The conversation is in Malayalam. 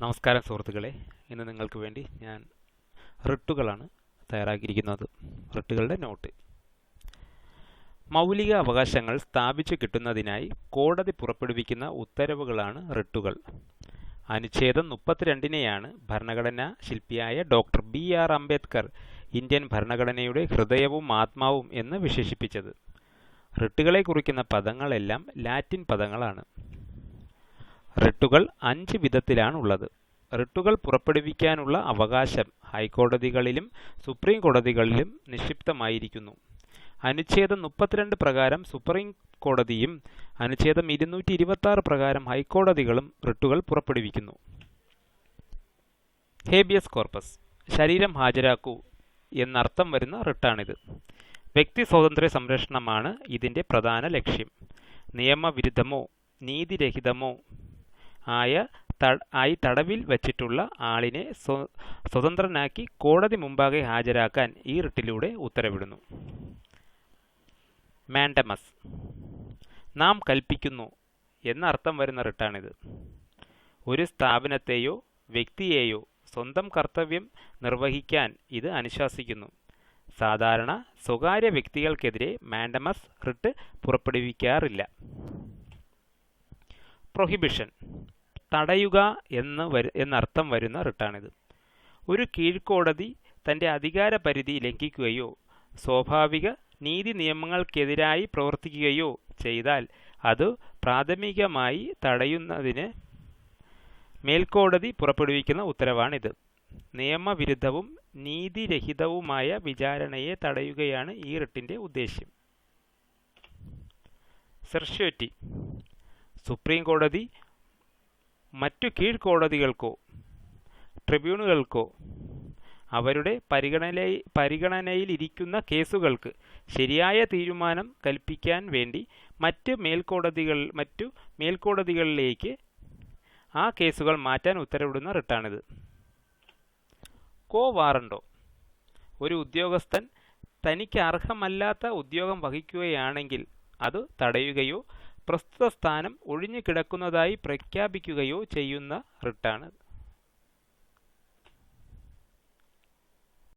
നമസ്കാരം സുഹൃത്തുക്കളെ. ഇന്ന് നിങ്ങൾക്ക് വേണ്ടി ഞാൻ റിട്ടുകളാണ് തയ്യാറാക്കിയിരിക്കുന്നത്. റിട്ടുകളുടെ നോട്ട്. മൗലിക അവകാശങ്ങൾ സ്ഥാപിച്ചു കിട്ടുന്നതിനായി കോടതി പുറപ്പെടുവിക്കുന്ന ഉത്തരവുകളാണ് റിട്ടുകൾ. അനുച്ഛേദം മുപ്പത്തിരണ്ടിനെയാണ് ഭരണഘടനാ ശില്പിയായ doctor B R Ambedkar Indian ഭരണഘടനയുടെ ഹൃദയവും ആത്മാവും എന്ന് വിശേഷിപ്പിച്ചത്. റിട്ടുകളെ കുറിക്കുന്ന പദങ്ങളെല്ലാം ലാറ്റിൻ പദങ്ങളാണ്. റിട്ടുകൾ അഞ്ച് വിധത്തിലാണുള്ളത്. റിട്ടുകൾ പുറപ്പെടുവിക്കാനുള്ള അവകാശം ഹൈക്കോടതികളിലും സുപ്രീം കോടതികളിലും നിക്ഷിപ്തമായിരിക്കുന്നു. അനുച്ഛേദം മുപ്പത്തിരണ്ട് പ്രകാരം സുപ്രീം കോടതിയും അനുച്ഛേദം ഇരുന്നൂറ്റി ഇരുപത്തി പ്രകാരം ഹൈക്കോടതികളും റിട്ടുകൾ പുറപ്പെടുവിക്കുന്നു. ഹേബിയസ് കോർപ്പസ് ശരീരം ഹാജരാക്കൂ എന്നർത്ഥം വരുന്ന റിട്ടാണിത്. വ്യക്തി സ്വാതന്ത്ര്യ സംരക്ഷണമാണ് ഇതിന്റെ പ്രധാന ലക്ഷ്യം. നിയമവിരുദ്ധമോ നീതിരഹിതമോ ആയ ആയി തടവിൽ വച്ചിട്ടുള്ള ആളിനെ സ്വതന്ത്രനാക്കി കോടതി മുമ്പാകെ ഹാജരാക്കാൻ ഈ റിട്ടിലൂടെ ഉത്തരവിടുന്നു. മാൻഡമസ് നാം കൽപ്പിക്കുന്നു എന്നർത്ഥം വരുന്ന റിട്ടാണിത്. ഒരു സ്ഥാപനത്തെയോ വ്യക്തിയെയോ സ്വന്തം കർത്തവ്യം നിർവഹിക്കാൻ ഇത് അനുശാസിക്കുന്നു. സാധാരണ സ്വകാര്യ വ്യക്തികൾക്കെതിരെ മാൻഡമസ് റിട്ട് പുറപ്പെടുവിക്കാറില്ല. പ്രൊഹിബിഷൻ തടയുക എന്ന് വരു എന്നർത്ഥം വരുന്ന റിട്ടാണിത്. ഒരു കീഴ്ക്കോടതി തന്റെ അധികാര പരിധി ലംഘിക്കുകയോ സ്വാഭാവിക നീതി നിയമങ്ങൾക്കെതിരായി പ്രവർത്തിക്കുകയോ ചെയ്താൽ അത് പ്രാഥമികമായി തടയുന്നതിന് മേൽക്കോടതി പുറപ്പെടുവിക്കുന്ന ഉത്തരവാണിത്. നിയമവിരുദ്ധവും നീതിരഹിതവുമായ വിചാരണയെ തടയുകയാണ് ഈ റിട്ടിന്റെ ഉദ്ദേശ്യം. സെർഷ്യോറ്റി. സുപ്രീം കോടതി മറ്റു കീഴ്ക്കോടതികൾക്കോ ട്രിബ്യൂണുകൾക്കോ അവരുടെ പരിഗണനയിൽ പരിഗണനയിലിരിക്കുന്ന കേസുകൾക്ക് ശരിയായ തീരുമാനം കൽപ്പിക്കാൻ വേണ്ടി മറ്റ് മേൽക്കോടതികൾ മറ്റു മേൽക്കോടതികളിലേക്ക് ആ കേസുകൾ മാറ്റാൻ ഉത്തരവിടുന്ന റിട്ടാണിത്. കോ വാറണ്ടോ ഒരു ഉദ്യോഗസ്ഥൻ തനിക്ക് അർഹമല്ലാത്ത ഉദ്യോഗം വഹിക്കുകയാണെങ്കിൽ അത് തടയുകയോ പ്രസ്തുത സ്ഥാനം ഒഴിഞ്ഞു കിടക്കുന്നതായി പ്രഖ്യാപിക്കുകയോ ചെയ്യുന്ന റിട്ടാണ്.